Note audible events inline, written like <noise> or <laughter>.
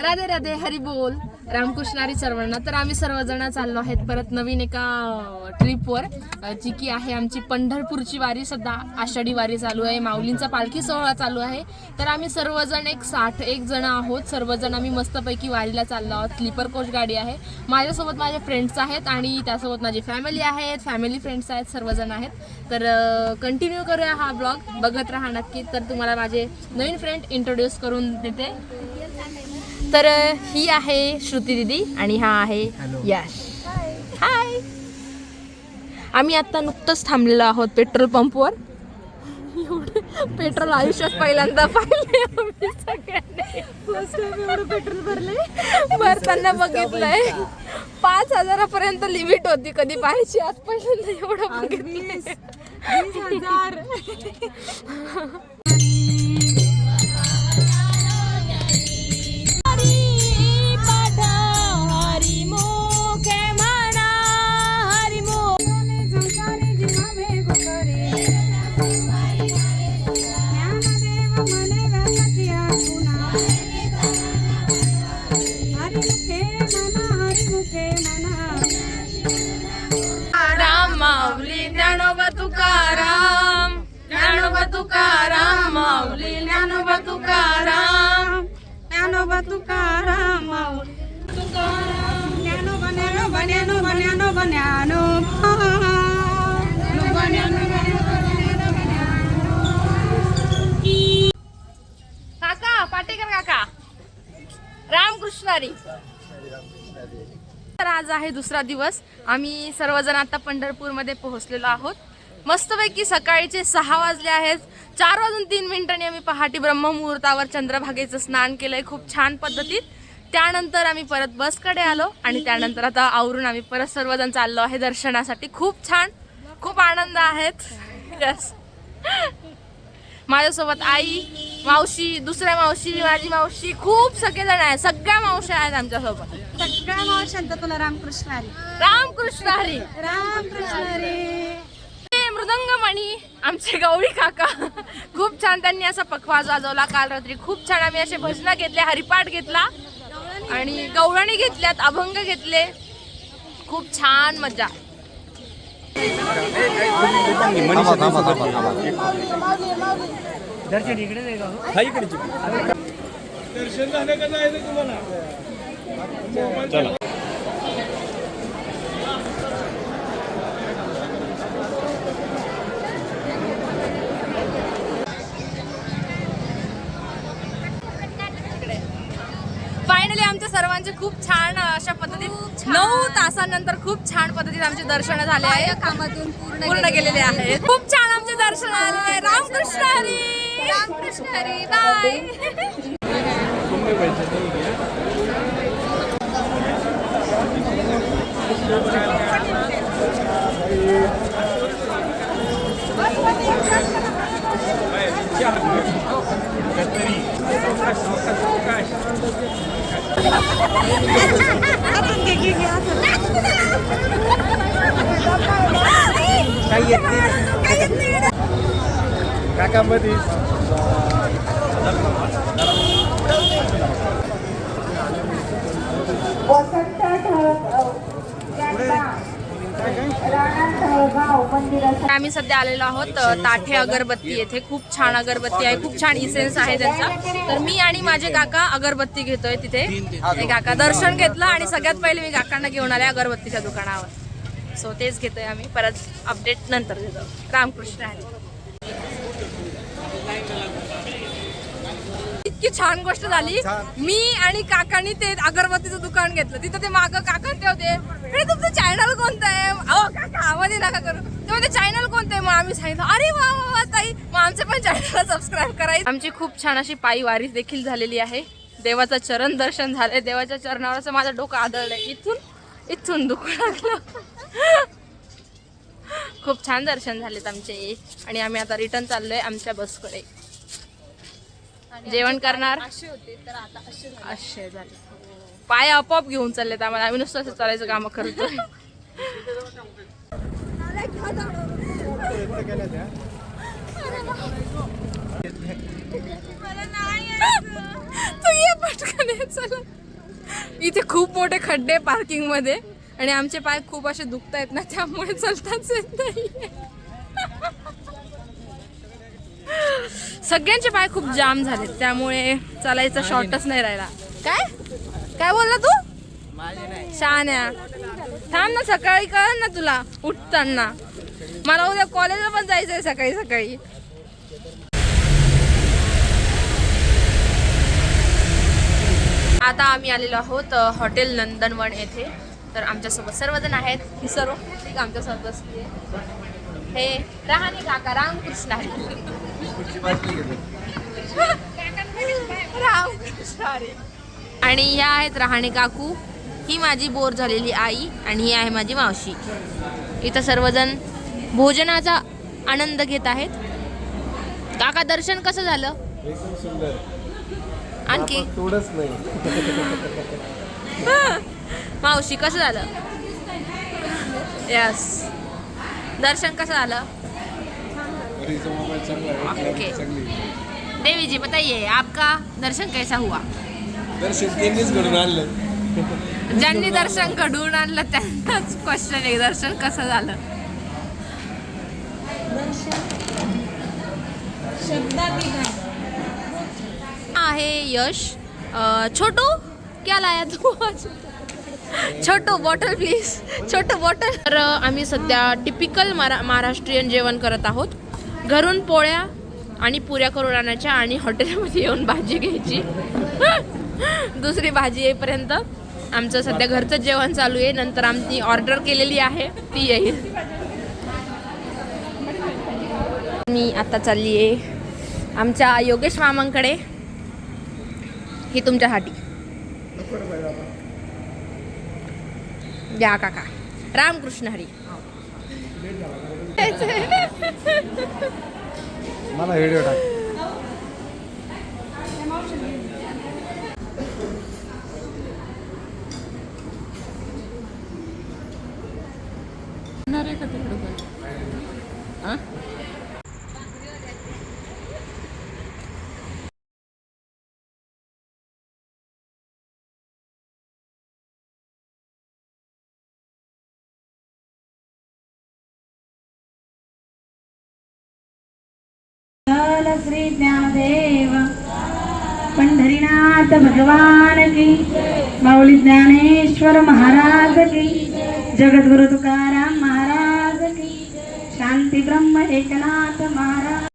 राधे राधे हरी बोल. रामकृष्णारी सर्वांना तर आम्ही सर्वजण चाललो आहेत परत नवीन एका ट्रिपवर जी की आहे आमची पंढरपूरची वारी. सध्या आषाढी वारी चालू आहे. माऊलींचा पालखी सोहळा चालू आहे. तर आम्ही सर्वजण एक साठ एक जण आहोत. सर्वजण आम्ही मस्तपैकी वारीला चाललो आहोत. स्लीपर कोच गाडी आहे. माझ्यासोबत माझे फ्रेंड्स आहेत आणि त्यासोबत माझी फॅमिली आहेत. फॅमिली फ्रेंड्स आहेत सर्वजण आहेत. तर कंटिन्यू करूया हा ब्लॉग बघत राहा नक्की. तर तुम्हाला माझे नवीन फ्रेंड इंट्रोड्यूस करून देते. तर ही आहे श्रुती दिदी आणि हा आहे यश. हाय आम्ही आता नुकतंच थांबलेलो आहोत पेट्रोल पंपवर. एवढं पेट्रोल आयुष्यात पहिल्यांदा पाहिले आम्ही सगळ्यांनी. फर्स्ट टाइम एवढं पेट्रोल भरले भरताना बघितलंय. पाच हजारापर्यंत लिमिट होती कधी पाहायची आज पहिल्यांदा एवढं बघितलं राम <laughs> तुकाराम माऊली ज्ञानोबा तुकाराम. ज्ञानोबा तुकाराम माऊली. तुकाराम. ज्ञानोबा ज्ञानोबा ज्ञानोबा ज्ञानोबा ज्ञानोबा. ज्ञानोबा ज्ञानोबा काका पाटेकर काका. रामकृष्णारी. तर आज आहे दुसरा दिवस. आम्ही सर्वजण आता पंढरपूरमध्ये पोहोचलेलो आहोत. मस्तपैकी सकाळचे सहा वाजले आहेत. चार वाजून तीन मिनिटांनी आम्ही पहाटे ब्रह्ममुहूर्तावर चंद्रभागेचं स्नान केलंय खूप छान पद्धतीत. त्यानंतर आम्ही परत बसकडे आलो आणि त्यानंतर आता आवरून आम्ही परत सर्वजण चाललो आहे दर्शनासाठी. खूप छान खूप आनंद आहेत यस माझ्यासोबत आई मावशी दुसऱ्या मावशी माझी मावशी खूप सगळेजण आहेत. सगळ्या मावशी आहेत आमच्यासोबत. सगळ्या मावशांत तुला रामकृष्ण हरी. रामकृष्ण हरी. रामकृष्ण हरी. हे मृदंगमणी आमचे गवळी काका. खूप छान त्यांनी असा पखवाज वाजवला. काल रात्री खूप छान आम्ही असे भजनं घेतले हरिपाठ घेतला आणि गवळणी घेतल्यात अभंग घेतले. खूप छान मजा थांबा थांबा थांबा फायनली आमच्या सर्वांचे खूप छान अशा पद्धतीत नऊ तासानंतर खूप छान पद्धतीत आमचे दर्शन झाले आहे. कामातून पूर्ण पूर्ण गेलेले आहे. खूप छान आमचे दर्शन आले रामकृष्ण हरी. रामकृष्ण हरी. बाय. काही येत नाही? काकामध्ये. आम्ही सध्या आलेलो आहोत ताठे अगरबत्ती येथे. खूप छान अगरबत्ती आहे खूप छान इसेन्स आहे त्यांचा. तर मी आणि माझे काका अगरबत्ती घेतोय तिथे. काका दर्शन घेतलं आणि सगळ्यात पहिले मी काकांना घेऊन आले अगरबत्तीच्या दुकानावर. सो तेच घेतोय आम्ही. परत अपडेट नंतर घेतो. रामकृष्ण आहे इतकी छान गोष्ट झाली. मी आणि काकांनी ते अगरबत्तीचं दुकान घेतलं. तिथं ते माग काका ठेवते. तुमचं चॅनल कोणतं आहे? अहो काका आवाज नका करू? ते म्हणते चॅनल कोणतं आहे? मग आम्ही सांगितलं अरे वा वा वा ताई. मग आमचं पण चॅनलला सबस्क्राईब करायचं. आमची खूप छान अशी पायी वारी देखील झालेली आहे. देवाचं चरण दर्शन झालंय. देवाच्या चरणावर असं माझं डोकं आदळलंय. इथून इथून दुखू लागलं. खूप छान दर्शन झालेत आमचे. आणि आम्ही आता रिटर्न चाललोय आमच्या बसकडे जेवण करणार? असे झाले. पाय आपोआप घेऊन चाललेत आम्हाला. आम्ही नुसतं असं चालायचं काम करतोय. तू ये पटकन चला इथे खूप मोठे खड्डे पार्किंगमध्ये आणि आमचे पाय खूप असे दुखत आहेत ना त्यामुळे चलताच येत नाही सगळ्यांचे पाय खूप जाम झालेत त्यामुळे चालायचा शॉर्टच नाही राहिला. काय? काय बोलला तू? शहाण्या थांब ना सकाळी कळ ना तुला उठताना. मला उद्या कॉलेजला पण जायचंय सकाळी सकाळी. आता आम्ही आलेलो आहोत हॉटेल नंदनवन येथे. तर आमच्यासोबत सर्वजण आहेत. ही सर्व ठीक आमच्यासोबत बसली हे राहणे काका रामकृष्ण आहे <laughs> रामकृष्ण हरी आणि ह्या आहेत राहणे काकू. ही माझी बोर झालेली आई आणि ही आहे माझी मावशी. इथं सर्वजण भोजनाचा आनंद घेत आहेत. काका दर्शन कसं झालं? एकदम सुंदर. आणखी? थोडंच नाही. मावशी कसं झालं? यस दर्शन कसं झालं? ओके. देवी जी बताइए आपका दर्शन कैसा हुआ? दर्शन त्यांनीच घडून आणलं. ज्यांनी दर्शन घडवून आणलं त्यांनाच क्वेश्चन आहे दर्शन कसं झालं? आहे यश. छोटू क्या लाया तू आज? Chhotu bottle please Chhotu bottle तर आम्ही सध्या टिपिकल मरा महाराष्ट्रीयन जेवण करत आहोत. घरून पोळ्या आणि पुऱ्या करून आणायच्या आणि हॉटेलमध्ये येऊन भाजी घ्यायची. <laughs> दुसरी भाजी येईपर्यंत. आमचं सध्या घरचं जेवण चालू आहे. नंतर आमची ऑर्डर केलेली आहे. ती येईल. मी आता चालली आहे आमच्या योगेश मामांकडे. ही तुमच्यासाठी द्या काका. रामकृष्ण हरी. मला व्हिडिओ टाक. लाल श्री ज्ञानदेव. पंढरीनाथ भगवान की. माऊली ज्ञानेश्वर महाराज की. जगद्गुरु तुकाराम महाराज की. शांती ब्रह्म एकनाथ महाराज